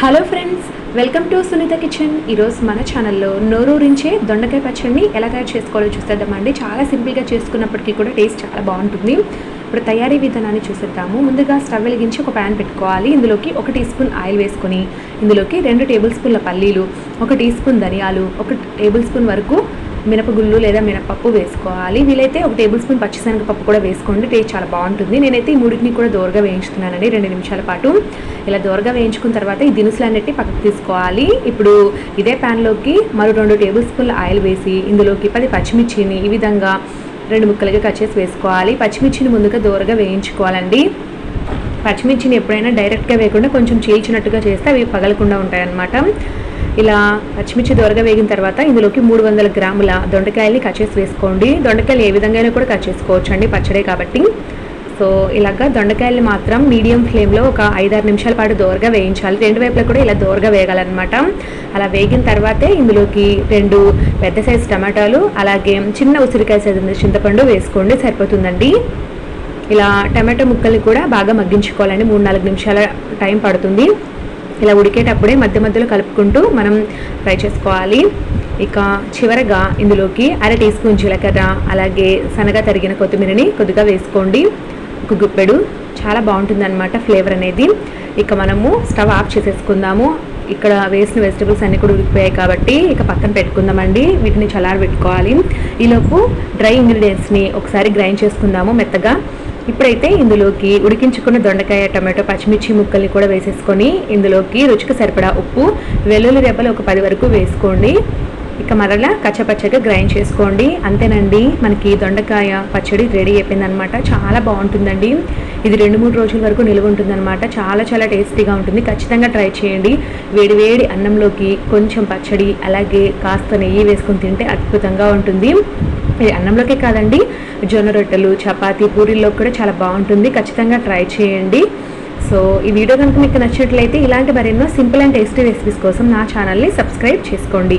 Hello friends welcome to Sunitha kitchen ఈరోజు మన ఛానల్లో నోరూరించే దొండకాయ పచ్చడిని ఎలా తయారు చేసుకోవాలో చూసేద్దామండి చాలా సింపుల్గా చేసుకున్నప్పటికీ కూడా టేస్ట్ చాలా బాగుంటుంది. ఇప్పుడు తయారీ విధానాన్ని చూసేద్దాము. ముందుగా స్టవ్ వెలిగించి ఒక ప్యాన్ పెట్టుకోవాలి. ఇందులోకి ఒక టీ స్పూన్ ఆయిల్ వేసుకొని ఇందులోకి రెండు టేబుల్ స్పూన్ల పల్లీలు ఒక టీ స్పూన్ ధనియాలు ఒక టేబుల్ స్పూన్ వరకు మినపగుళ్ళు లేదా మినపప్పు వేసుకోవాలి. వీలైతే ఒక టేబుల్ స్పూన్ పచ్చిశనగపప్పు కూడా వేసుకోండి. టేస్ట్ చాలా బాగుంటుంది. నేనైతే ఈ మూడింటిని కూడా దోరగా వేయించుతున్నానండి. రెండు నిమిషాల పాటు ఇలా దోరగా వేయించుకున్న తర్వాత ఈ దినుసులన్నిటి పక్కకు తీసుకోవాలి. ఇప్పుడు ఇదే ప్యాన్లోకి మరో రెండు టేబుల్ స్పూన్ల ఆయిల్ వేసి ఇందులోకి పది పచ్చిమిర్చిని ఈ విధంగా రెండు ముక్కలుగా కట్ చేసి వేసుకోవాలి. పచ్చిమిర్చిని ముందుగా దోరగా వేయించుకోవాలండి. పచ్చిమిర్చిని ఎప్పుడైనా డైరెక్ట్గా వేయకుండా కొంచెం చీల్చినట్టుగా చేస్తే అవి పగలకుండా ఉంటాయన్నమాట. ఇలా పచ్చిమిర్చి దొరగా వేగిన తర్వాత ఇందులోకి మూడు వందల గ్రాముల దొండకాయల్ని కట్ చేసి వేసుకోండి. దొండకాయలు ఏ విధంగా కూడా కట్ చేసుకోవచ్చు అండి పచ్చడే కాబట్టి. సో ఇలాగా దొండకాయలు మాత్రం మీడియం ఫ్లేమ్లో ఒక ఐదారు నిమిషాల పాటు దోరగా వేయించాలి. రెండు వైపులా కూడా ఇలా దోరగా వేయాలన్నమాట అలా వేగిన తర్వాతే ఇందులోకి రెండు పెద్ద సైజు టమాటాలు అలాగే చిన్న ఉసిరికాయ సైజు చింతపండు వేసుకోండి సరిపోతుందండి. ఇలా టమాటో ముక్కల్ని కూడా బాగా మగ్గించుకోవాలండి. మూడు నాలుగు నిమిషాల టైం పడుతుంది. ఇలా ఉడికేటప్పుడే మధ్య మధ్యలో కలుపుకుంటూ మనం ఫ్రై చేసుకోవాలి. ఇక చివరగా ఇందులోకి అర టీ స్పూన్ జీలకర్ర అలాగే శనగ తరిగిన కొత్తిమీరని కొద్దిగా వేసుకోండి. ఒక గుప్పెడు. చాలా బాగుంటుందన్నమాట ఫ్లేవర్ అనేది. ఇక మనము స్టవ్ ఆఫ్ చేసేసుకుందాము. ఇక్కడ వేసిన వెజిటబుల్స్ అన్నీ కూడా ఉడికిపోయాయి కాబట్టి ఇక పక్కన పెట్టుకుందామండి. వీటిని చల్లారబెట్టుకోవాలి. ఈలోపు డ్రై ఇంగ్రీడియంట్స్ని ఒకసారి గ్రైండ్ చేసుకుందాము మెత్తగా. ఇప్పుడైతే ఇందులోకి ఉడికించుకున్న దొండకాయ టమాటో పచ్చిమిర్చి ముక్కల్ని కూడా వేసేసుకొని ఇందులోకి రుచికి సరిపడా ఉప్పు వెల్లుల్లి రెబ్బలు ఒక పది వరకు వేసుకోండి. ఇక మరలా కచ్చపచ్చగా గ్రైండ్ చేసుకోండి. అంతేనండి మనకి దొండకాయ పచ్చడి రెడీ అయిపోయిందనమాట చాలా బాగుంటుందండి. ఇది రెండు మూడు రోజుల వరకు నిలువ ఉంటుందన్నమాట. చాలా చాలా టేస్టీగా ఉంటుంది. ఖచ్చితంగా ట్రై చేయండి. వేడివేడి అన్నంలోకి కొంచెం పచ్చడి అలాగే కాస్త నెయ్యి వేసుకొని తింటే అద్భుతంగా ఉంటుంది. ఇది అన్నంలోకే కాదండి జొన్న రొట్టెలు చపాతీ పూరీల్లో కూడా చాలా బాగుంటుంది. ఖచ్చితంగా ట్రై చేయండి. సో ఈ వీడియో కనుక మీకు నచ్చినట్లయితే ఇలాంటి మరెన్నో సింపుల్ అండ్ టేస్టీ రెసిపీస్ కోసం నా ఛానల్ని సబ్స్క్రైబ్ చేసుకోండి.